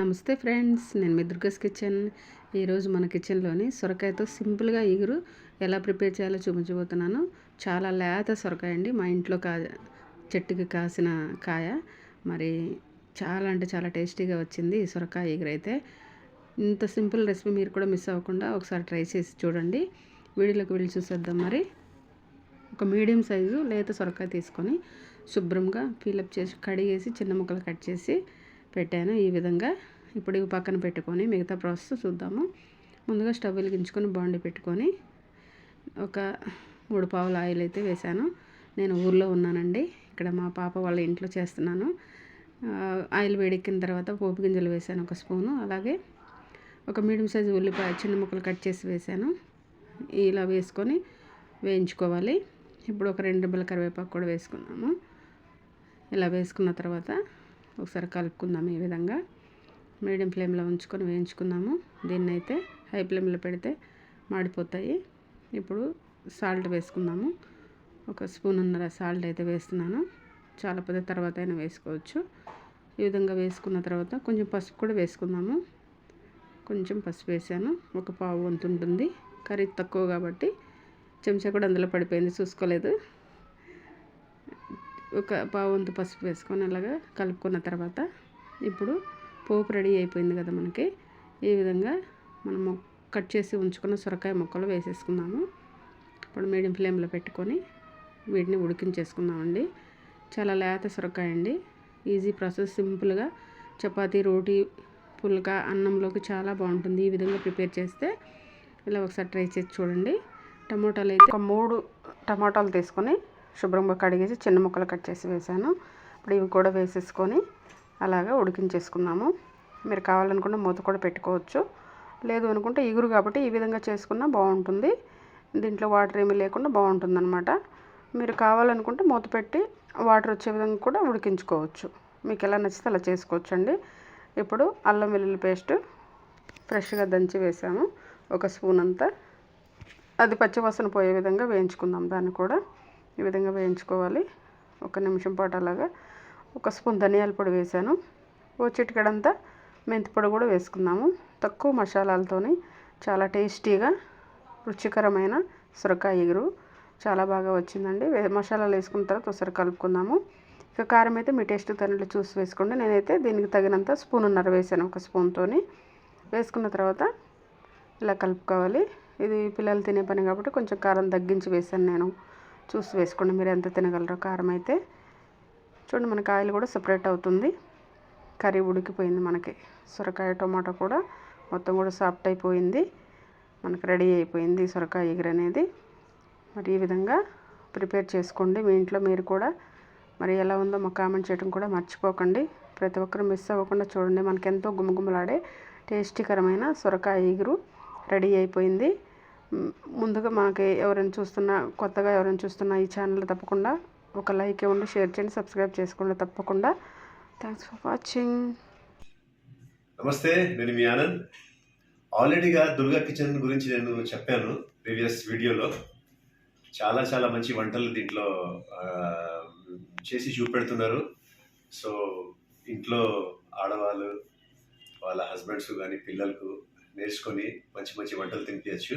నమస్తే ఫ్రెండ్స్ నేను మీ దుర్గస్ కిచెన్. ఈరోజు మన కిచెన్లోని సొరకాయతో సింపుల్గా ఇగురు ఎలా ప్రిపేర్ చేయాలో చూపించబోతున్నాను. చాలా లేత సొరకాయ అండి. మా ఇంట్లో కా చెట్టుకి కాసిన కాయ. మరి చాలా అంటే చాలా టేస్టీగా వచ్చింది ఈ సొరకాయ ఇగురు అయితే ఇంత సింపుల్ రెసిపీ మీరు కూడా మిస్ అవ్వకుండా ఒకసారి ట్రై చేసి చూడండి. వీడియోలోకి వెళ్ళి చూసేద్దాం మరి. ఒక మీడియం సైజు లేత సొరకాయ తీసుకొని శుభ్రంగా ఫీలప్ చేసి కడిగేసి చిన్న ముక్కలు కట్ చేసి పెట్టాను ఈ విధంగా. ఇప్పుడు ఇవి పక్కన పెట్టుకొని మిగతా ప్రాసెస్ చూద్దాము. ముందుగా స్టవ్ వెలిగించుకొని బాండి పెట్టుకొని ఒక మూడు పావుల ఆయిల్ అయితే వేశాను. నేను ఊర్లో ఉన్నానండి. ఇక్కడ మా పాప వాళ్ళ ఇంట్లో చేస్తున్నాను. ఆయిల్ వేడెక్కిన తర్వాత పోపు గింజలు వేశాను ఒక స్పూను. అలాగే ఒక మీడియం సైజు ఉల్లిపాయ చిన్న ముక్కలు కట్ చేసి వేశాను. ఇలా వేసుకొని వేయించుకోవాలి. ఇప్పుడు ఒక రెండు డబ్బుల కరివేపాకు కూడా వేసుకున్నాము. ఇలా వేసుకున్న తర్వాత ఒకసారి కలుపుకుందాము ఈ విధంగా. మీడియం ఫ్లేమ్లో ఉంచుకొని వేయించుకుందాము దీన్ని అయితే హై ఫ్లేమ్లో పెడితే మాడిపోతాయి. ఇప్పుడు సాల్ట్ వేసుకుందాము. ఒక స్పూన్ ఉన్నర సాల్ట్ అయితే వేస్తున్నాను. చాలా పెద్ద తర్వాత అయినా వేసుకోవచ్చు. ఈ విధంగా వేసుకున్న తర్వాత కొంచెం పసుపు కూడా వేసుకుందాము. కొంచెం పసుపు వేసాను. ఒక పావు వంతు ఉంటుంది. కర్రీ తక్కువ కాబట్టి చెంచా కూడా అందులో పడిపోయింది. చూసుకోలేదు. ఒక పావు వంతు పసుపు వేసుకొని అలాగా కలుపుకున్న తర్వాత ఇప్పుడు పోపు రెడీ అయిపోయింది కదా మనకి. ఈ విధంగా మనము కట్ చేసి ఉంచుకున్న సొరకాయ ముక్కలు వేసేసుకున్నాము ఇప్పుడు మీడియం ఫ్లేమ్లో పెట్టుకొని వీటిని ఉడికించేసుకుందామండి. చాలా లేత సొరకాయ అండి. ఈజీ ప్రాసెస్ సింపుల్గా చపాతీ రోటీ పుల్కా అన్నంలోకి చాలా బాగుంటుంది. ఈ విధంగా ప్రిపేర్ చేస్తే ఇలా ఒకసారి ట్రై చేసి చూడండి. టమోటాలు అయితే ఒక మూడు టమాటాలు తీసుకొని శుభ్రంగా కడిగేసి చిన్న ముక్కలు కట్ చేసి వేసాను ఇప్పుడు ఇవి కూడా వేసేసుకొని అలాగా ఉడికించేసుకున్నాము. మీరు కావాలనుకుంటే మూత కూడా పెట్టుకోవచ్చు. లేదు అనుకుంటే ఇగురు కాబట్టి ఈ విధంగా చేసుకున్నా బాగుంటుంది. దీంట్లో వాటర్ ఏమీ లేకుండా బాగుంటుంది అనమాట మీరు కావాలనుకుంటే మూత పెట్టి వాటర్ వచ్చే విధంగా కూడా ఉడికించుకోవచ్చు. మీకు ఎలా నచ్చితే అలా చేసుకోవచ్చు అండి ఇప్పుడు అల్లం వెల్లుల్లి పేస్ట్ ఫ్రెష్గా దంచి వేసాము ఒక స్పూన్ అంతా. అది పచ్చివాసన పోయే విధంగా వేయించుకుందాం దాన్ని కూడా. ఈ విధంగా వేయించుకోవాలి. ఒక నిమిషం పాటు అలాగా ఒక స్పూన్ ధనియాల పొడి వేసాను. ఓ చిటికడంతా మెంతి పొడి కూడా వేసుకున్నాము తక్కువ మసాలాలతోని చాలా టేస్టీగా రుచికరమైన సొరకాయ ఎగురు చాలా బాగా వచ్చిందండి. మసాలాలు వేసుకున్న తర్వాత ఒకసారి కలుపుకుందాము. ఇక కారం అయితే మీ టేస్ట్ తనట్లు చూసి వేసుకోండి. నేనైతే దీనికి తగినంత స్పూన్ ఉన్నర వేసాను ఒక స్పూన్తో వేసుకున్న తర్వాత ఇలా కలుపుకోవాలి. ఇది పిల్లలు తినే పని కాబట్టి కొంచెం కారం తగ్గించి వేసాను నేను. చూసి వేసుకోండి. మీరు ఎంత తినగలరో కారం అయితే. చూడండి మనకి ఆయిల్ కూడా సపరేట్ అవుతుంది. కర్రీ ఉడికిపోయింది మనకి. సొరకాయ టమాటో కూడా మొత్తం కూడా సాఫ్ట్ అయిపోయింది. మనకు రెడీ అయిపోయింది సొరకాయ ఎగురు అనేది. మరి ఈ విధంగా ప్రిపేర్ చేసుకోండి. మీ ఇంట్లో మీరు కూడా మరి ఎలా ఉందో మాకు కామెంట్ చేయడం కూడా మర్చిపోకండి. ప్రతి ఒక్కరు మిస్ అవ్వకుండా చూడండి. మనకి ఎంతో గుమగుమలాడే టేస్టీకరమైన సొరకాయ ఎగురు రెడీ అయిపోయింది. ముందుగా మనకి ఎవరైనా చూస్తున్నా కొత్తగా ఎవరైనా చూస్తున్నా ఈ ఛానల్ తప్పకుండా ఒక లైక్ ఇవ్వండి షేర్ చేయండి సబ్స్క్రైబ్ చేసుకోండి తప్పకుండా. థ్యాంక్స్ ఫర్ వాచింగ్ నమస్తే నేను మీ ఆనంద్. ఆల్రెడీగా దుర్గా కిచెన్ గురించి నేను చెప్పాను ప్రీవియస్ వీడియోలో. చాలా చాలా మంచి వంటలు దీంట్లో చేసి చూపెడుతున్నారు. సో ఇంట్లో ఆడవాళ్ళు వాళ్ళ హస్బెండ్స్ కానీ పిల్లలకు నేర్చుకొని మంచి మంచి వంటలు తినిపించచ్చు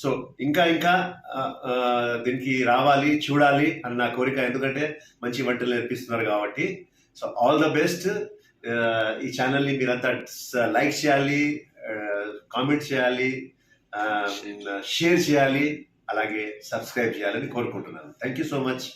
సో ఇంకా ఇంకా దీనికి రావాలి చూడాలి అని నా కోరిక ఎందుకంటే మంచి వంటలు నేర్పిస్తున్నారు కాబట్టి. So all the best. ఈ ఛానల్ని మీరంతా లైక్ చేయాలి కామెంట్ చేయాలి. షేర్ చేయాలి అలాగే సబ్స్క్రైబ్ చేయాలని కోరుకుంటున్నాను. Thank you so much.